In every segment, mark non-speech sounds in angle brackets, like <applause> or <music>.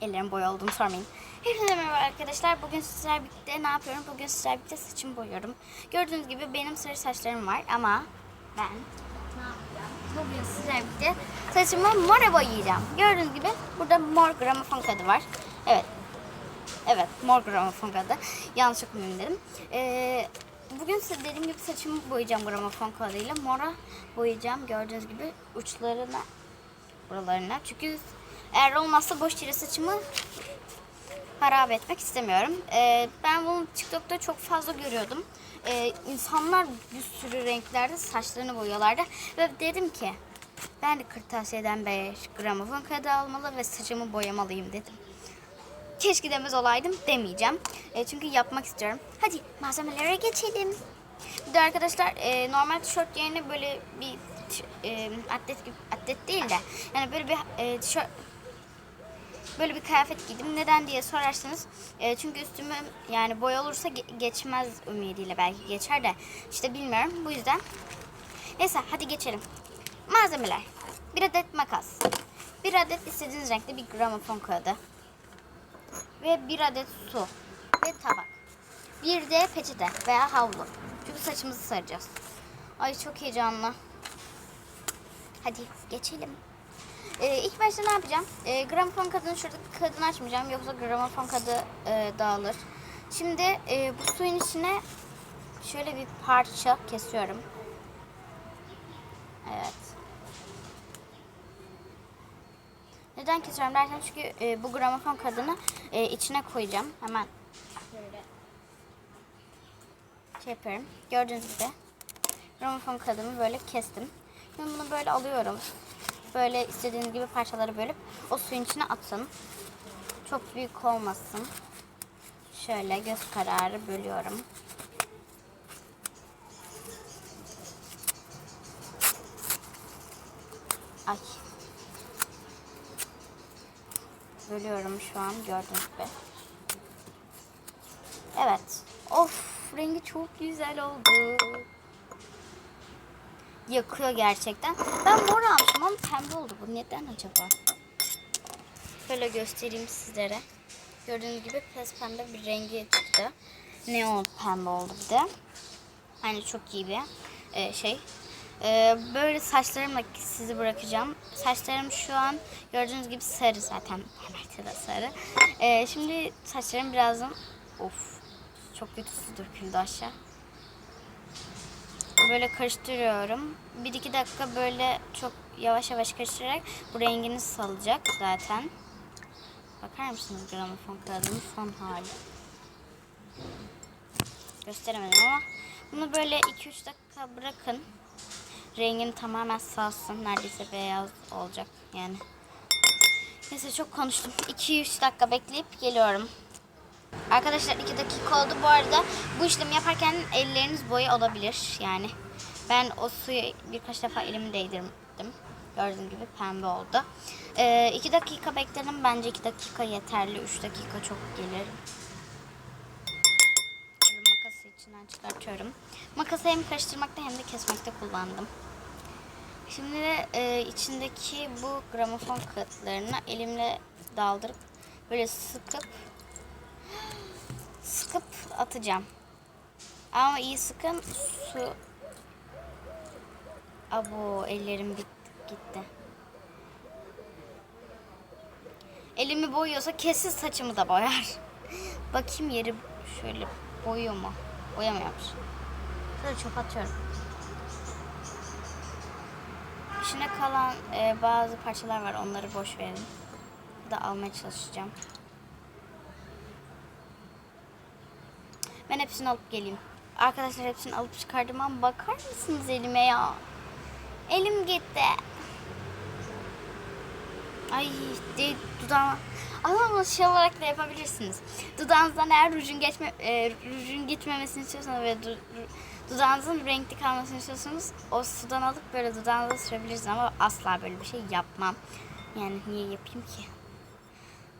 ellerim boya olduğunu sormayın. Hepinize merhaba arkadaşlar. Bugün sizlerle birlikte ne yapıyorum? Bugün sizlerle birlikte saçımı boyuyorum. Gördüğünüz gibi benim sarı saçlarım var ama ben ne yapacağım? Bugün sizlerle birlikte saçımı mora boyayacağım. Gördüğünüz gibi burada mor gramofon kağıdı var. Evet. Evet mor gramofon kağıdı. Yanlış okumayayım dedim. Ee, bugün size dediğim gibi saçımı boyayacağım gramofon kağıdıyla. Mora boyayacağım. Gördüğünüz gibi uçlarına buralarına. Çünkü eğer olmazsa boş yere saçımı harap etmek istemiyorum. Ee, ben bunu TikTok'ta çok fazla görüyordum. Ee, insanlar bir sürü renklerde saçlarını boyuyorlardı. Ve dedim ki ben de kırtasiyeden 5 gramofon kağıdı almalı ve saçımı boyamalıyım dedim. Keşke demez olaydım demeyeceğim. E, çünkü yapmak istiyorum. Hadi malzemelere geçelim. Bir de arkadaşlar e, normal tişört yerine böyle bir e, atlet gibi atlet değil de yani böyle bir e, tişört böyle bir kıyafet giydim. Neden diye sorarsanız e, çünkü üstümü yani boy olursa ge- geçmez ümidiyle belki geçer de işte bilmiyorum. Bu yüzden neyse hadi geçelim. Malzemeler. Bir adet makas. Bir adet istediğiniz renkte bir gramofon kağıdı ve bir adet su ve tabak. Bir de peçete veya havlu. Çünkü saçımızı saracağız. Ay çok heyecanlı. Hadi geçelim. Ee, ilk başta ne yapacağım? Ee, gramofon kadını şurada kadını açmayacağım. Yoksa gramofon kadı e, dağılır. Şimdi e, bu suyun içine şöyle bir parça kesiyorum. Evet. Neden kesiyorum derken çünkü e, bu gramofon kadını e, içine koyacağım. Hemen böyle şey yapıyorum. Gördüğünüz gibi gramofon kadını böyle kestim. Şimdi bunu böyle alıyorum. Böyle istediğiniz gibi parçaları bölüp o suyun içine atın. Çok büyük olmasın. Şöyle göz kararı bölüyorum. Ay. Bölüyorum şu an gördüğünüz gibi. Evet. Of rengi çok güzel oldu. Yakıyor gerçekten. Ben mor almışım ama pembe oldu bu. Neden acaba? Şöyle göstereyim sizlere. Gördüğünüz gibi pes pembe bir rengi çıktı. Neon pembe oldu bir de. Yani çok iyi bir e, şey. E, böyle saçlarımla sizi bırakacağım. Saçlarım şu an gördüğünüz gibi sarı zaten. Parmakta da sarı. E, şimdi saçlarım birazdan... Of çok kötü su döküldü aşağı. Böyle karıştırıyorum. Bir iki dakika böyle çok yavaş yavaş karıştırarak bu rengini salacak zaten. Bakar mısınız gramofon kağıdının son hali? Gösteremedim ama bunu böyle 2-3 dakika bırakın. Rengini tamamen salsın. Neredeyse beyaz olacak yani. Neyse çok konuştum. 2-3 dakika bekleyip geliyorum. Arkadaşlar 2 dakika oldu. Bu arada bu işlemi yaparken elleriniz boya olabilir. Yani ben o suyu birkaç defa elimi değdirdim. Gördüğünüz gibi pembe oldu. 2 dakika bekledim. Bence 2 dakika yeterli. 3 dakika çok gelir. Makası içinden çıkartıyorum. Makası hem karıştırmakta hem de kesmekte kullandım. Şimdi de e, içindeki bu gramofon kağıtlarını elimle daldırıp böyle sıkıp sıkıp atacağım. Ama iyi sıkın su Abo ellerim bit, gitti. Elimi boyuyorsa kesin saçımı da boyar. <laughs> Bakayım yeri şöyle boyuyor mu? Boyamıyormuş. Şöyle çöp atıyorum. İçine kalan e, bazı parçalar var. Onları boş verin. Da almaya çalışacağım. Ben hepsini alıp geleyim. Arkadaşlar hepsini alıp çıkardım ama bakar mısınız elime ya? Elim gitti. Ay de, dudağıma. Ama şey olarak da yapabilirsiniz. Dudağınızdan eğer rujun geçme, e, rujun gitmemesini istiyorsanız ve du, dudağınızın renkli kalmasını istiyorsanız o sudan alıp böyle dudağınıza sürebilirsiniz ama asla böyle bir şey yapmam. Yani niye yapayım ki?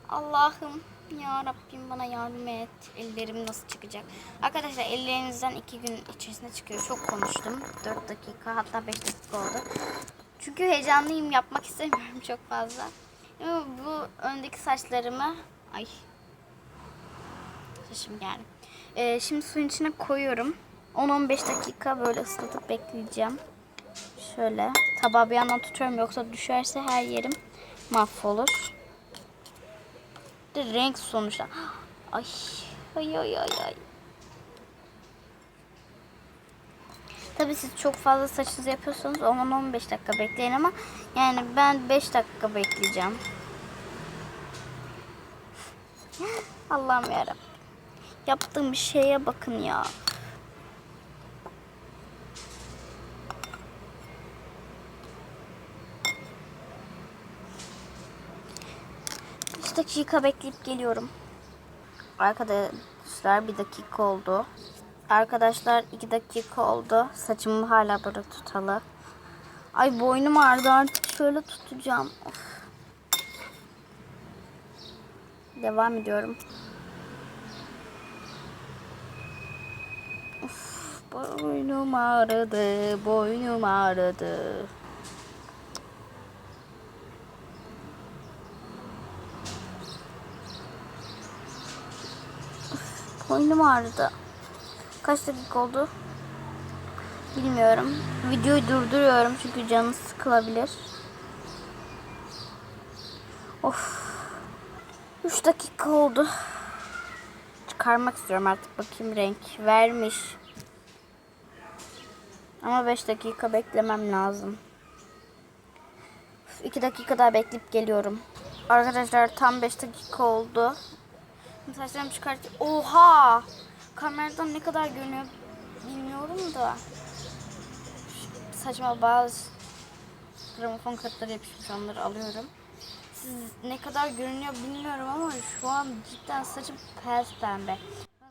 Allah'ım ya Rabbim bana yardım et. Ellerim nasıl çıkacak? Arkadaşlar ellerinizden iki gün içerisinde çıkıyor. Çok konuştum. 4 dakika hatta 5 dakika oldu. Çünkü heyecanlıyım yapmak istemiyorum çok fazla. Ama bu öndeki saçlarımı ay saçım geldi. Ee, şimdi suyun içine koyuyorum. 10-15 dakika böyle ıslatıp bekleyeceğim. Şöyle tabağı bir yandan tutuyorum yoksa düşerse her yerim mahvolur. Bir De renk sonuçta. Ay ay ay ay ay. Tabii siz çok fazla saçınızı yapıyorsanız 10-15 dakika bekleyin ama yani ben 5 dakika bekleyeceğim. Allah'ım yarabbim. Yaptığım şeye bakın ya. Üç dakika bekleyip geliyorum. Arkadaşlar bir dakika oldu. Arkadaşlar iki dakika oldu. Saçım hala böyle tutalı. Ay boynum ağrıdı artık şöyle tutacağım. Of. Devam ediyorum. Of, boynum ağrıdı, boynum ağrıdı. Boynum ağrıdı. Kaç dakika oldu? Bilmiyorum. Videoyu durduruyorum çünkü canı sıkılabilir. Of. 3 dakika oldu. Çıkarmak istiyorum artık bakayım renk vermiş. Ama 5 dakika beklemem lazım. 2 dakika daha bekleyip geliyorum. Arkadaşlar tam 5 dakika oldu. Saçlarımı çıkartayım. Oha! Kameradan ne kadar görünüyor bilmiyorum da. Saçma bazı gramofon kartları yapışmış onları alıyorum. Siz ne kadar görünüyor bilmiyorum ama şu an cidden saçım pes pembe.